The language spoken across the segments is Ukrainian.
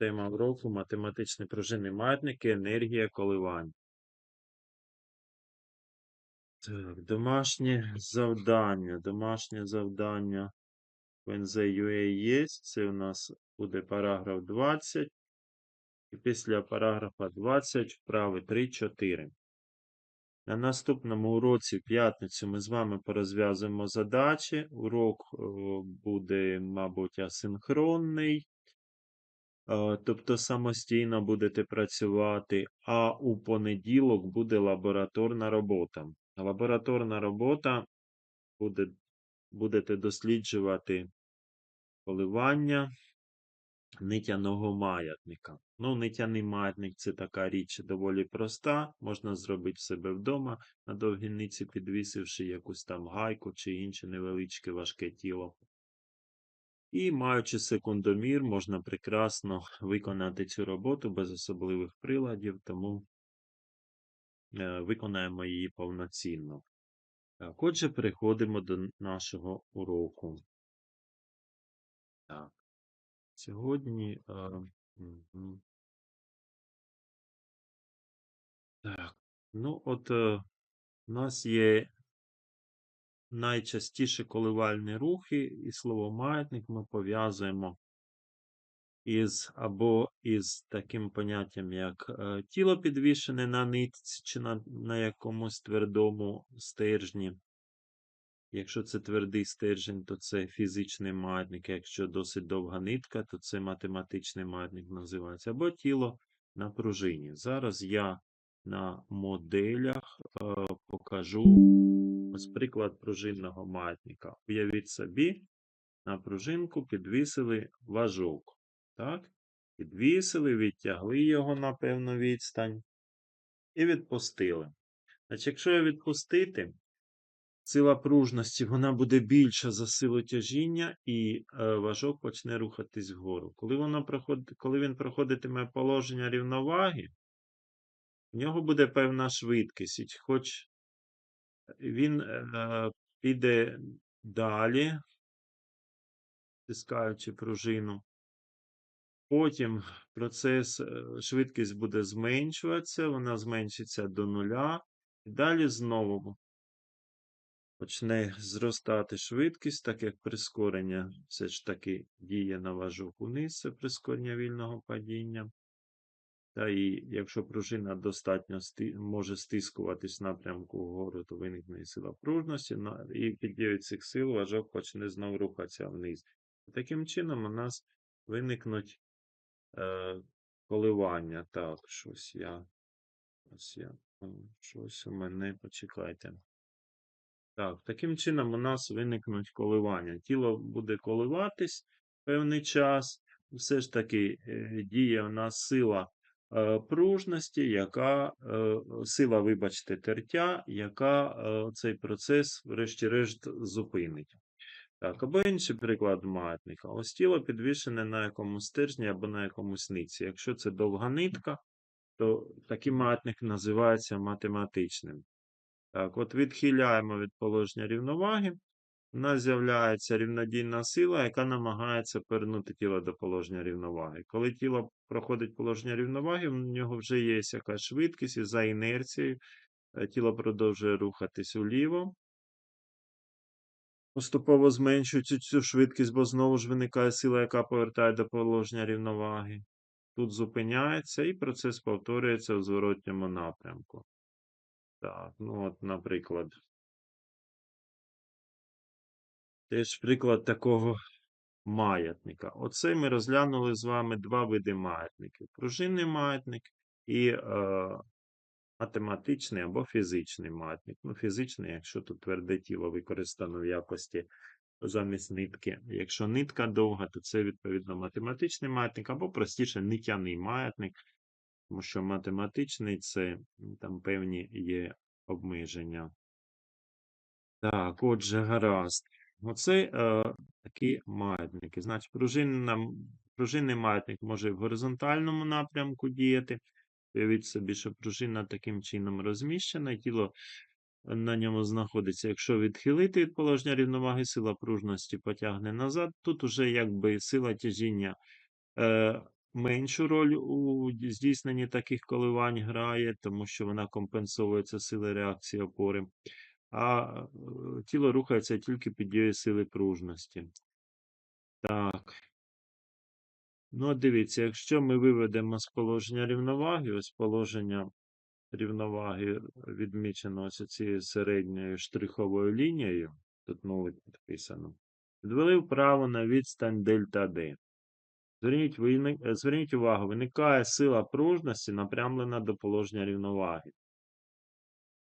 Тема уроку математичні пружини маятники, енергія коливань. Так, домашнє завдання. Домашнє завдання в NZ.UA є. Це у нас буде параграф 20. І після параграфа 20 вправи 3-4. На наступному уроці, в п'ятницю, ми з вами порозв'язуємо задачі. Урок буде, мабуть, асинхронний. Е, Тобто самостійно будете працювати, а у понеділок буде лабораторна робота. Лабораторна робота буде, будете досліджувати коливання нитяного маятника. Ну, нитяний маятник це така річ доволі проста. Можна зробити в себе вдома на довгій ниці, підвісивши якусь там гайку чи інше невеличке важке тіло. І маючи секундомір, можна прекрасно виконати цю роботу без особливих приладів, тому е, виконаємо її повноцінно. Так, отже, переходимо до нашого уроку. Так. Сьогодні. е, мгм. Так. Ну, от е, у нас є найчастіше коливальні рухи, і слово маятник ми пов'язуємо із або із таким поняттям, як е, тіло підвішене на нитці чи на, на якомусь твердому стержні. Якщо це твердий стержень, то це фізичний маятник. Якщо досить довга нитка, то це математичний маятник називається. Або тіло на пружині. Зараз я на моделях е, покажу ось приклад пружинного маятника. Уявіть собі, на пружинку підвісили важок. Так? Підвісили, відтягли його на певну відстань і відпустили. Значить, якщо я відпустити, сила пружності вона буде більша за силу тяжіння, і е, важок почне рухатись вгору. Коли, воно проходить, коли він проходитиме положення рівноваги, в нього буде певна швидкість, хоч він е, піде далі, стискаючи пружину. Потім процес, е, швидкість буде зменшуватися, вона зменшиться до нуля. І далі знову почне зростати швидкість, так як прискорення все ж таки діє на важок униз, це прискорення вільного падіння. Та і якщо пружина достатньо сти... може стискуватись в напрямку вгору, то виникне сила пружності, і під дією цих сил важок почне знову рухатися вниз. Таким чином, у нас виникнуть е, коливання. Так, щось я. Ось я. Щось у мене. Почекайте. Так, таким чином у нас виникнуть коливання. Тіло буде коливатись певний час. Все ж таки е, діє у нас сила пружності, яка е, сила, вибачте, тертя, яка е, цей процес, врешті-решт, зупинить. Так, або інший приклад маятника. Ось тіло підвішене на якомусь стержні або на якомусь ниці. Якщо це довга нитка, то такий маятник називається математичним. Так, от відхиляємо від положення рівноваги. У нас з'являється рівнодійна сила, яка намагається повернути тіло до положення рівноваги. Коли тіло проходить положення рівноваги, в нього вже є якась швидкість, і за інерцією е, тіло продовжує рухатись уліво. Поступово зменшуючи цю швидкість, бо знову ж виникає сила, яка повертає до положення рівноваги. Тут зупиняється і процес повторюється у зворотньому напрямку. Так, ну от, наприклад. Теж приклад такого маятника. Оце ми розглянули з вами два види маятників: пружинний маятник і е, математичний або фізичний маятник. Ну, фізичний, якщо тут тверде тіло використано в якості замість нитки. Якщо нитка довга, то це відповідно математичний маятник, або простіше нитяний маятник, тому що математичний це там певні є обмеження. Так, отже, гаразд. Оце е, такі маятники. Значить, пружинна, пружинний маятник може в горизонтальному напрямку діяти. Уявіть собі, що пружина таким чином розміщена, тіло на ньому знаходиться. Якщо відхилити від положення рівноваги, сила пружності потягне назад. Тут уже якби сила тяжіння е, меншу роль у здійсненні таких коливань грає, тому що вона компенсовується силою реакції опори. А е, тіло рухається тільки під дією сили пружності. Так. Ну, от дивіться, якщо ми виведемо з положення рівноваги, ось положення рівноваги відмічено ось цією середньою штриховою лінією, тут нове підписано, відвели вправо на відстань дельта D. Зверніть, вини- е, зверніть увагу, виникає сила пружності, напрямлена до положення рівноваги.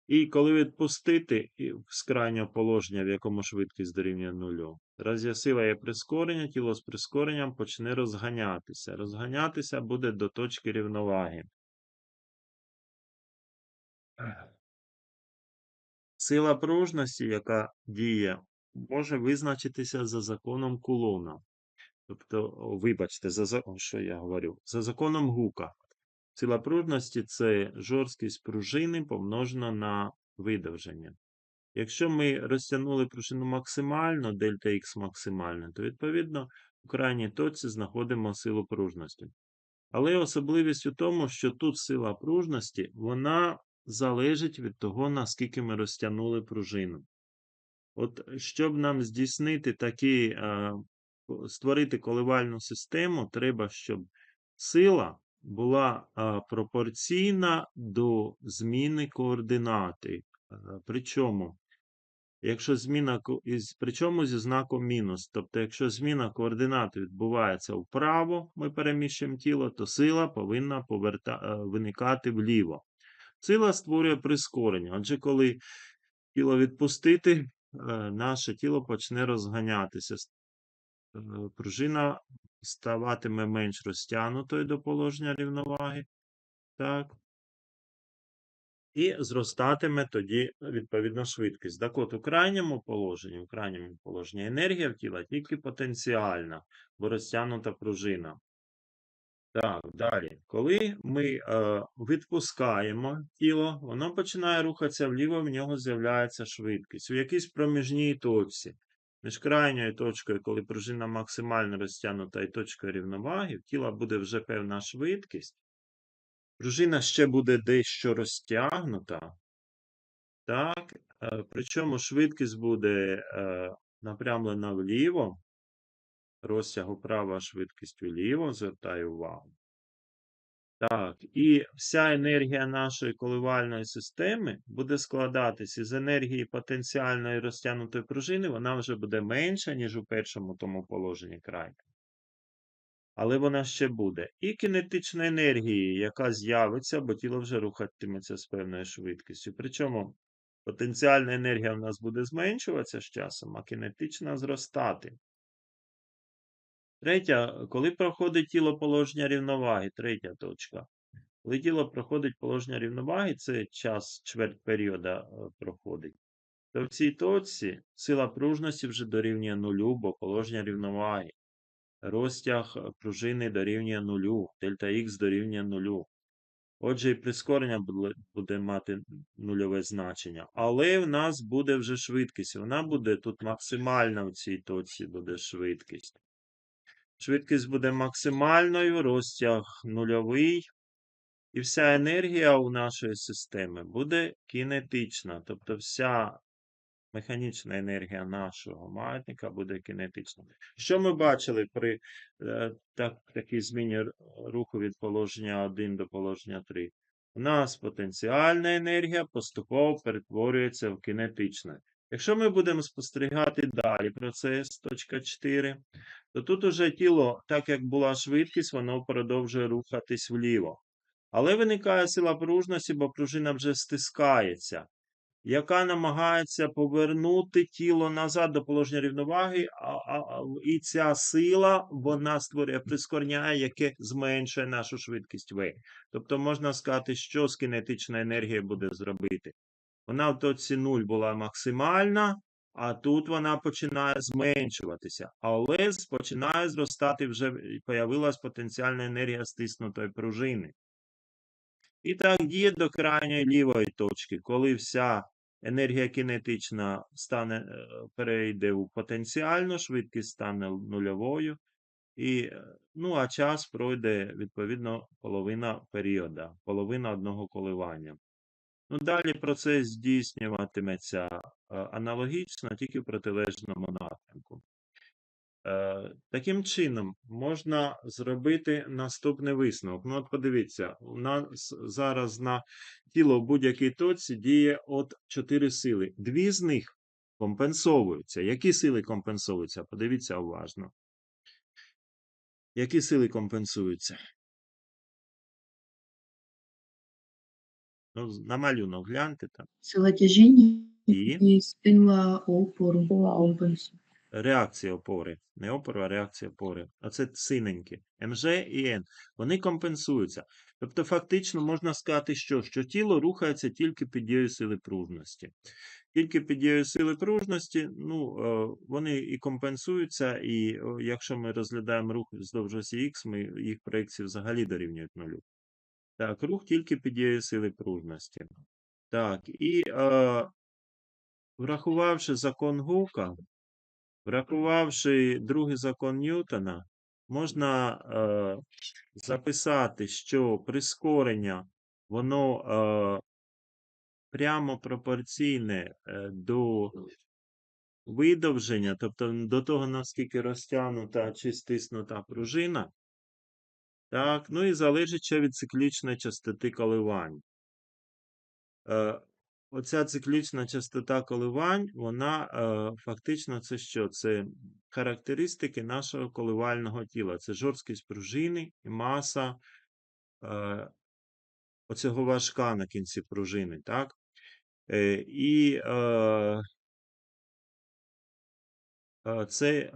І коли відпустити з крайнього положення, в якому швидкість дорівнює нулю, разі сила є прискорення, тіло з прискоренням почне розганятися. Розганятися буде до точки рівноваги. Сила пружності, яка діє, може визначитися за законом Кулона. Тобто, вибачте, за- що я говорю? За законом Гука. Сила пружності це жорсткість пружини помножена на видовження. Якщо ми розтягнули пружину максимально, дельта Х максимально, то відповідно у крайній точці знаходимо силу пружності. Але особливість у тому, що тут сила пружності, вона залежить від того, наскільки ми розтягнули пружину. От щоб нам здійснити такий, е, створити коливальну систему, треба, щоб сила була пропорційна до зміни координати. Причому, якщо зміна причому зі знаком мінус, тобто, якщо зміна координати відбувається вправо, ми переміщуємо тіло, то сила повинна поверта, е, виникати вліво. Сила створює прискорення. Отже, коли тіло відпустити, е, наше тіло почне розганятися. Е, Пружина ставатиме менш розтягнутою до положення рівноваги. Так. І зростатиме тоді відповідно швидкість. Так от, у крайньому положенні, у крайньому положенні енергія в тіла тільки потенціальна, бо розтягнута пружина. Так, далі. Коли ми е, відпускаємо тіло, воно починає рухатися вліво, в нього з'являється швидкість. У якійсь проміжній точці. Між крайньою точкою, коли пружина максимально розтягнута, і точкою рівноваги, в тіла буде вже певна швидкість. Пружина ще буде дещо розтягнута. Так, е, причому швидкість буде е, напрямлена вліво, розтяг вправо, а швидкість вліво, звертаю увагу. Так, і вся енергія нашої коливальної системи буде складатися із енергії потенціальної розтягнутої пружини, вона вже буде менша, ніж у першому тому положенні крайка. Але вона ще буде. І кінетична енергії, яка з'явиться, бо тіло вже рухатиметься з певною швидкістю. Причому потенціальна енергія в нас буде зменшуватися з часом, а кінетична зростати. Третя, коли проходить тіло положення рівноваги, третя точка. Коли тіло проходить положення рівноваги, це час чверть періода е, проходить, то в цій точці сила пружності вже дорівнює нулю, бо положення рівноваги. Розтяг е, пружини дорівнює нулю, дельта Х дорівнює нулю. Отже, і прискорення буде, мати нульове значення. Але в нас буде вже швидкість. Вона буде тут максимальна в цій точці буде швидкість. Швидкість буде максимальною, розтяг нульовий. І вся енергія у нашої системи буде кінетична. Тобто вся механічна енергія нашого маятника буде кінетична. Що ми бачили при е, так, такій зміні руху від положення 1 до положення 3? У нас потенціальна енергія поступово перетворюється в кінетичну. Якщо ми будемо спостерігати далі процес, точка 4, то тут уже тіло, так як була швидкість, воно продовжує рухатись вліво. Але виникає сила пружності, бо пружина вже стискається, яка намагається повернути тіло назад до положення рівноваги, а, а, і ця сила вона створює прискорення, яке зменшує нашу швидкість V. Тобто можна сказати, що з кінетична енергія буде зробити. Вона в точці 0 була максимальна, а тут вона починає зменшуватися. Але починає зростати вже і появилась потенціальна енергія стиснутої пружини. І так діє до крайньої лівої точки, коли вся енергія кінетична стане, е, перейде у потенціальну, швидкість стане нульовою, І, е, ну, а час пройде, відповідно, половина періода, половина одного коливання. Ну, далі процес здійснюватиметься е, аналогічно, тільки в протилежному напрямку. Е, Таким чином, можна зробити наступний висновок. Ну, от подивіться, у нас зараз на тіло в будь-якій точці діє от 4 сили. Дві з них компенсовуються. Які сили компенсуються? Подивіться уважно. Які сили компенсуються? Ну, на малюнок гляньте там. Сила тяжіння І і сила опору. реакція опори. Не опору, а реакція опори. А це синенькі. МЖ і Н. Вони компенсуються. Тобто, фактично можна сказати, що, що тіло рухається тільки під дією сили пружності. Тільки під дією сили пружності, ну, е, вони і компенсуються, і якщо ми розглядаємо рух вздовж осі Х, ми, їх проекції взагалі дорівнюють нулю. Так, рух тільки під дією сили пружності. Так, і е, врахувавши закон Гука, врахувавши другий закон Ньютона, можна е, записати, що прискорення, воно е, прямо пропорційне е, до видовження, тобто до того, наскільки розтягнута чи стиснута пружина. Так, ну і залежить ще від циклічної частоти коливань. Е, оця циклічна частота коливань, вона е, фактично це що? Це характеристики нашого коливального тіла. Це жорсткість пружини і маса е, оцього важка на кінці пружини. Так? Е, і е, е, це е,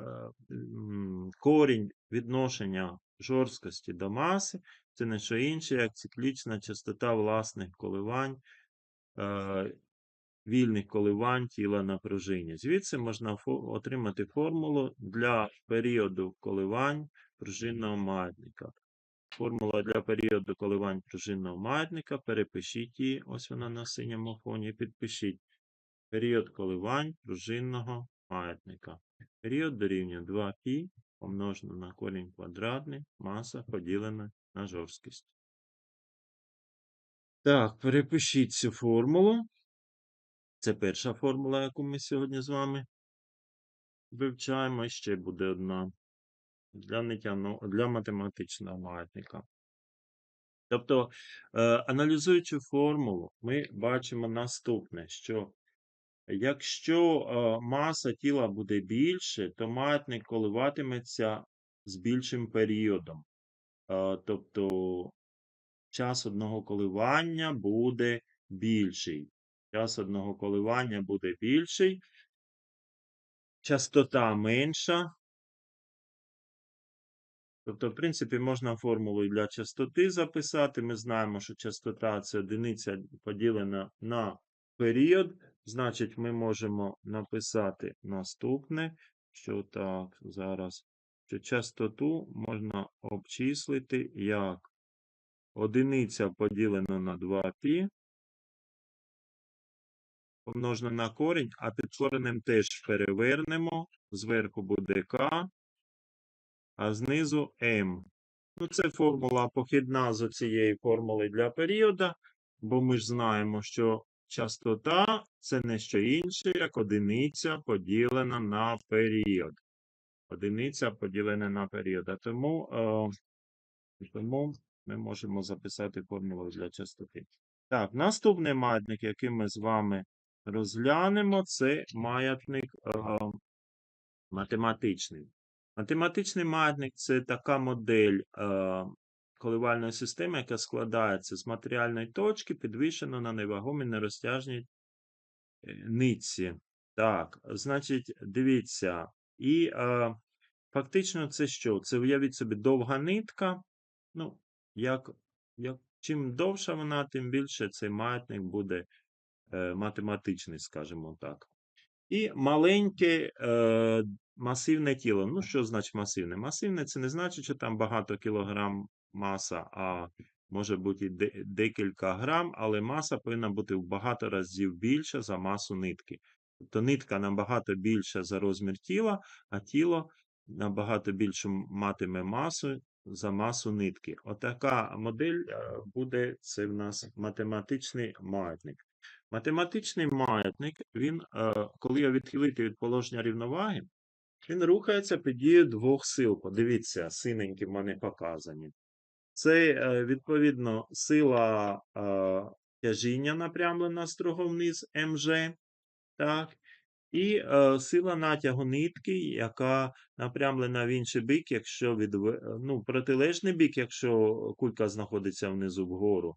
корінь відношення жорсткості до маси, це не що інше, як циклічна частота власних коливань, е, вільних коливань тіла на пружині. Звідси можна отримати формулу для періоду коливань пружинного маятника. Формула для періоду коливань пружинного маятника. Перепишіть її, ось вона на синьому фоні. Підпишіть період коливань пружинного маятника. Період дорівнює 2π помножено на корінь квадратний, маса поділена на жорсткість. Так, перепишіть цю формулу. Це перша формула, яку ми сьогодні з вами вивчаємо. Ще буде одна для, нетяно- для математичного маятника. Тобто, е, аналізуючи формулу, ми бачимо наступне, що якщо е, маса тіла буде більше, то маятник коливатиметься з більшим періодом. Е, Тобто час одного коливання буде більший. Час одного коливання буде більший, частота менша. Тобто, в принципі, можна формулу і для частоти записати. Ми знаємо, що частота це одиниця поділена на період. Значить, ми можемо написати наступне, що так, зараз, що частоту можна обчислити як одиниця поділено на 2π помножено на корінь, а під коренем теж перевернемо. Зверху буде k, а знизу m. Ну, це формула похідна з цієї формули для періода, бо ми ж знаємо, що частота це не що інше, як одиниця поділена на період. Одиниця поділена на період. А тому, е, тому ми можемо записати формулу для частоти. Так, наступний маятник, який ми з вами розглянемо, це маятник е, математичний. Математичний маятник це така модель е, коливальної системи, яка складається з матеріальної точки, підвищено на невагомій нерозтяжній е, нитці. Так, значить, дивіться, і е, фактично це що? Це уявіть собі довга нитка. Ну, як, як, чим довша вона, тим більше цей маятник буде е, математичний, скажімо так. І маленьке е, масивне тіло. Ну, що значить масивне? Масивне це не значить, що там багато кілограм маса, а може бути і декілька грам, але маса повинна бути в багато разів більша за масу нитки. Тобто нитка набагато більша за розмір тіла, а тіло набагато більшу м- матиме масу за масу нитки. Отака модель е, буде це в нас математичний маятник. Математичний маятник, він, е, коли його відхилити від положення рівноваги, він рухається під дією двох сил. Подивіться, синенькі в мене показані. Це, е, відповідно, сила е, тяжіння напрямлена строго вниз МЖ, так, і е, сила натягу нитки, яка напрямлена в інший бік, якщо від, ну, протилежний бік, якщо кулька знаходиться внизу вгору,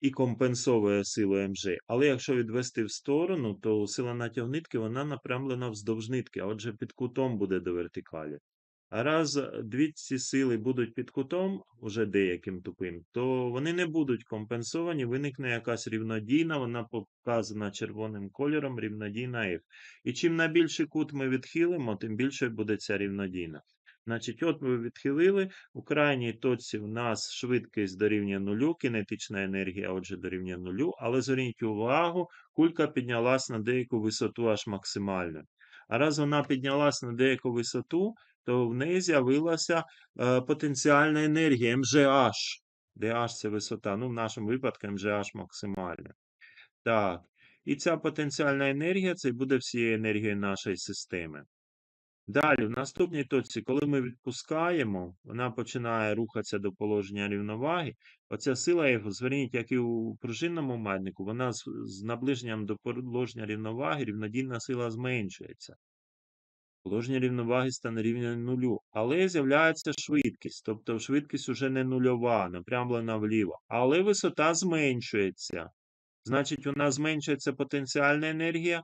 і компенсовує силу МЖ. Але якщо відвести в сторону, то сила натягу нитки вона напрямлена вздовж нитки, а отже під кутом буде до вертикалі. А раз дві ці сили будуть під кутом, уже деяким тупим, то вони не будуть компенсовані, виникне якась рівнодійна, вона показана червоним кольором, рівнодійна F. І чим на більший кут ми відхилимо, тим більше буде ця рівнодійна. Значить, от ми відхилили, у крайній точці в нас швидкість дорівнює нулю, кінетична енергія, отже, дорівнює нулю, але зверніть увагу, кулька піднялась на деяку висоту аж максимально. А раз вона піднялась на деяку висоту, то в неї з'явилася е, потенціальна енергія МЖH, де H це висота. Ну, в нашому випадку МЖH максимальна. Так. І ця потенціальна енергія це буде всією енергією нашої системи. Далі, в наступній точці, коли ми відпускаємо, вона починає рухатися до положення рівноваги. Оця сила, зверніть, як і у пружинному маятнику, вона з наближенням до положення рівноваги, рівнодійна сила зменшується. Положення рівноваги стане рівнем нулю. Але з'являється швидкість. Тобто швидкість уже не нульова, напрямлена вліво. Але висота зменшується. Значить, у нас зменшується потенціальна енергія,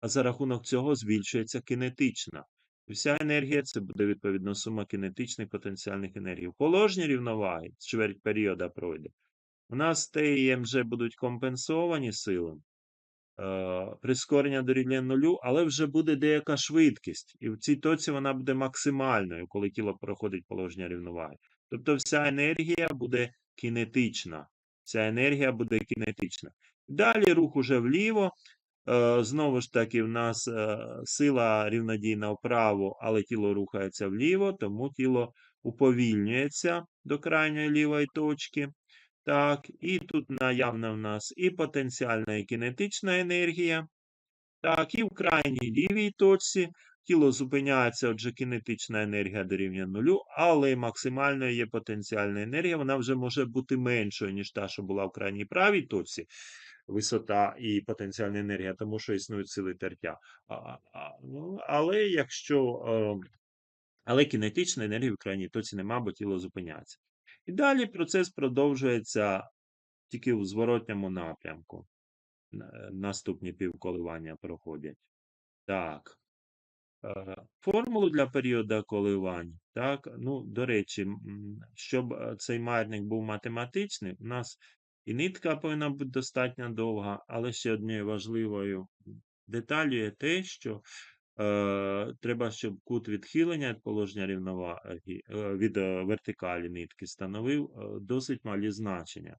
а за рахунок цього збільшується кінетична. І вся енергія це буде відповідно сума кінетичних потенціальних енергій. У положенні рівноваги, чверть періода пройде. У нас Т і МЖ будуть компенсовані силами. Е, прискорення дорівнює нулю, але вже буде деяка швидкість. І в цій точці вона буде максимальною, коли тіло проходить положення рівноваги. Тобто вся енергія буде кінетична. Ця енергія буде кінетична. Далі рух уже вліво. Е, Знову ж таки, в нас е, сила рівнодійна вправо, але тіло рухається вліво, тому тіло уповільнюється до крайньої лівої точки. Так, і тут наявна в нас і потенціальна, і кінетична енергія. Так, і в крайній лівій точці тіло зупиняється, отже, кінетична енергія дорівнює нулю, але максимальною є потенціальна енергія, вона вже може бути меншою, ніж та, що була в крайній правій точці, висота і потенціальна енергія, тому що існують сили тертя. Ну, але якщо. Е, але кінетичної енергії в крайній точці нема, бо тіло зупиняється. І далі процес продовжується тільки у зворотньому напрямку. Е, Наступні півколивання проходять. Так. Е, Формулу для періоду коливань. Так, ну, до речі, щоб е, цей маятник був математичний, у нас і нитка повинна бути достатньо довга, але ще однією важливою деталю є те, що треба, щоб кут відхилення від положення рівноваги е, від е, вертикалі нитки становив е, досить малі значення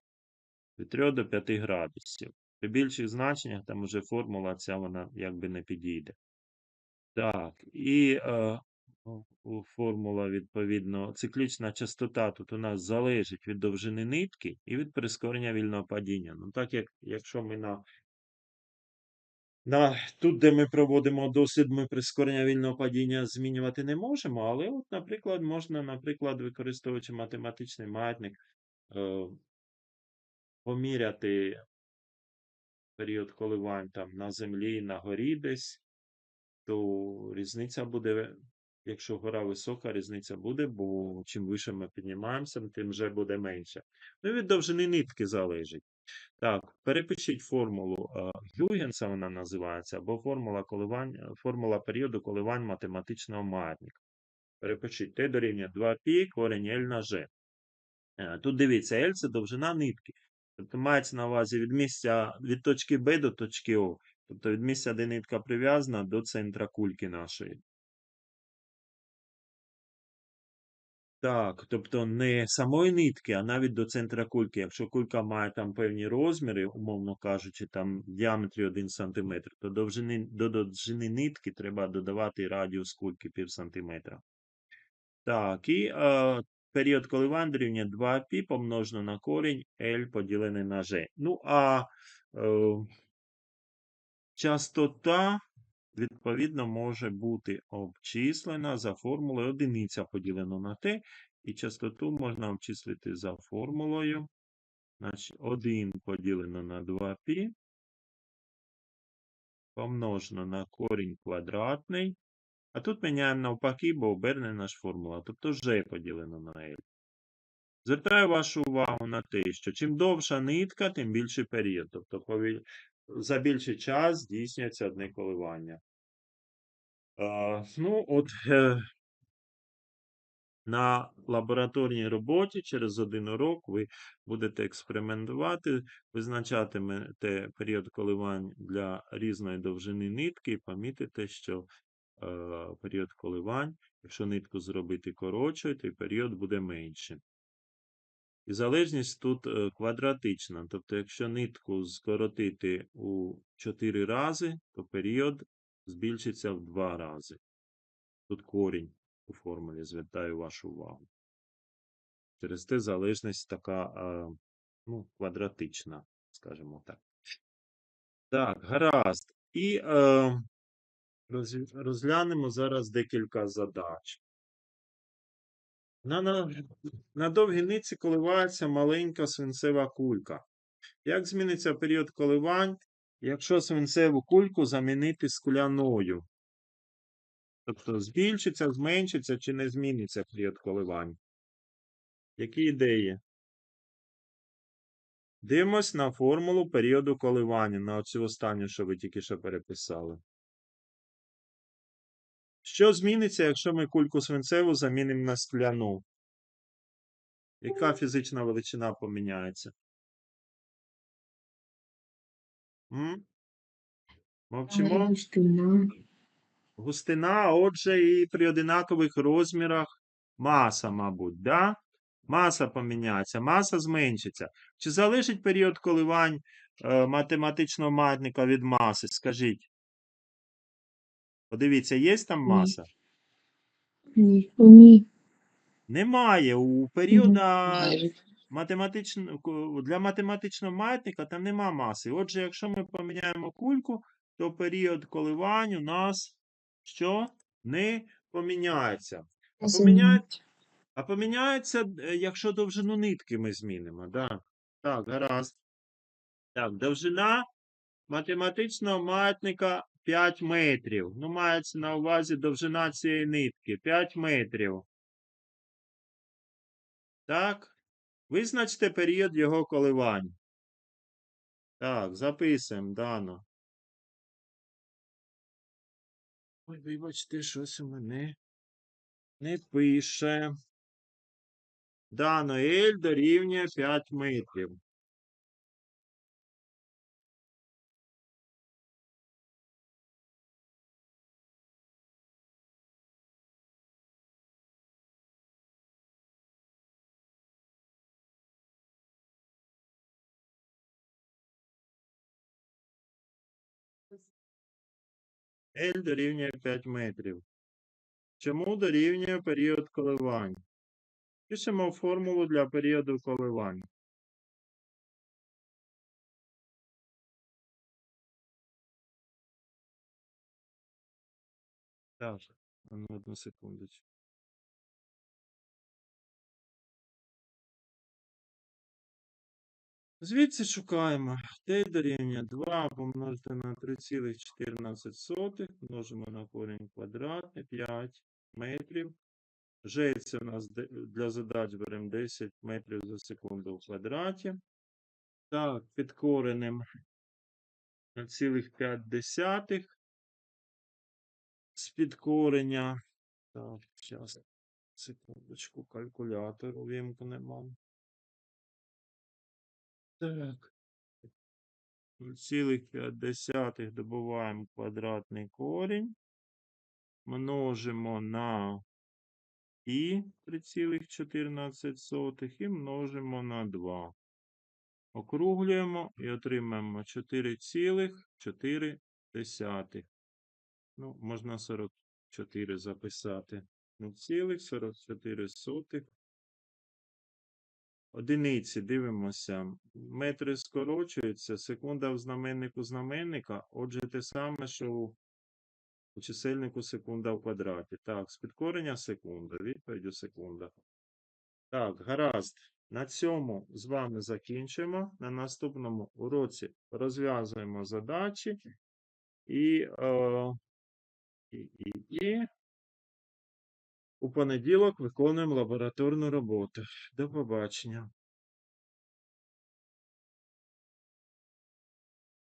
від 3 до 5 градусів. При більших значеннях там уже формула ця вона якби не підійде. Так, і е, о, формула, відповідно, циклічна частота тут у нас залежить від довжини нитки і від прискорення вільного падіння. Ну, так як якщо ми на, на тут, де ми проводимо дослід, ми прискорення вільного падіння змінювати не можемо, але, от, наприклад, можна, наприклад, використовуючи математичний маятник, е, поміряти період коливань там на землі, на горі десь, то різниця буде, якщо гора висока, різниця буде, бо чим вище ми піднімаємося, тим вже буде менше. Ну від довжини нитки залежить. Так, перепишіть формулу е, Гюйгенса, вона називається, або формула коливань, е, формула періоду коливань математичного маятника. Перепишіть Т дорівнює 2π корень L на G. Е, Тут дивіться, L це довжина нитки. Тобто мається на увазі від місця від точки Б до точки О. Тобто від місця, де нитка прив'язана до центра кульки нашої. Так, тобто не самої нитки, а навіть до центра кульки. Якщо кулька має там певні розміри, умовно кажучи, там в діаметрі 1 см, то довжини, до довжини нитки треба додавати радіус кульки пів сантиметра. Так, і е, період коливань дорівнює 2π помножено на корінь L поділене на G. Ну, а е, частота, відповідно, може бути обчислена за формулою одиниця поділено на t, і частоту можна обчислити за формулою. Значить, 1 поділено на 2π помножено на корінь квадратний. А тут міняємо навпаки, бо обернена ж формула, тобто g поділено на L. Звертаю вашу увагу на те, що чим довша нитка, тим більший період. Тобто за більший час здійснюється одне коливання. А, ну, от е, на лабораторній роботі через один урок ви будете експериментувати, визначатимете період коливань для різної довжини нитки і помітите, що е, період коливань, якщо нитку зробити коротшою, то період буде меншим. І залежність тут е, квадратична. Тобто, якщо нитку скоротити у 4 рази, то період збільшиться в 2 рази. Тут корінь у формулі, звертаю вашу увагу. Через те залежність така е, ну, квадратична, скажімо так. Так, гаразд. І е, розглянемо зараз декілька задач. На, на, на довгій нитці коливається маленька свинцева кулька. Як зміниться період коливань, якщо свинцеву кульку замінити скляною? Тобто збільшиться, зменшиться чи не зміниться період коливань? Які ідеї? Дивимось на формулу періоду коливання, на оцю останню, що ви тільки що переписали. Що зміниться, якщо ми кульку свинцеву замінимо на скляну? Яка фізична величина поміняється? М? Мовчимо? Густина. Густина, а отже, і при одинакових розмірах маса, мабуть, да? Маса поміняється, маса зменшиться. Чи залежить період коливань е, математичного маятника від маси? Скажіть. Подивіться, є там маса? Ні. Ні. Немає. У періода Майже. математично, ко- для математичного маятника там нема маси. Отже, якщо ми поміняємо кульку, то період коливань у нас що? Не поміняється. А поміняється, а поміняється, е, якщо довжину нитки ми змінимо. Да. Так, гаразд. Так, довжина математичного маятника 5 метрів. Ну, мається на увазі довжина цієї нитки 5 метрів. Так. Визначте період його коливань. Так, записуємо дано. Ой, вибачте, щось у мене не пише. Дано L дорівнює 5 метрів. L дорівнює 5 метрів. Чому дорівнює період коливань? Пишемо формулу для періоду коливань. Так, ну одну секундочку. Звідси шукаємо. Т дорівнює 2 помножити на 3,14, множимо на корінь квадратний, 5 метрів. G це у нас для задач беремо 10 метрів за секунду в квадраті. Так, під коренем 0,5 з підкорення. Так, зараз, секундочку, калькулятор увімкнемо. Так. 0,5 добуваємо квадратний корінь. Множимо на і 3,14 і множимо на 2. Округлюємо і отримаємо 4,4. Ну, можна 44 записати. 0,44. Одиниці, дивимося. Метри скорочуються, секунда в знаменнику знаменника. Отже, те саме, що у, чисельнику секунда в квадраті. Так, з підкорення секунда, відповідь у секундах. Так, гаразд. На цьому з вами закінчимо. На наступному уроці розв'язуємо задачі і, е, і, і, і у понеділок виконуємо лабораторну роботу. До побачення.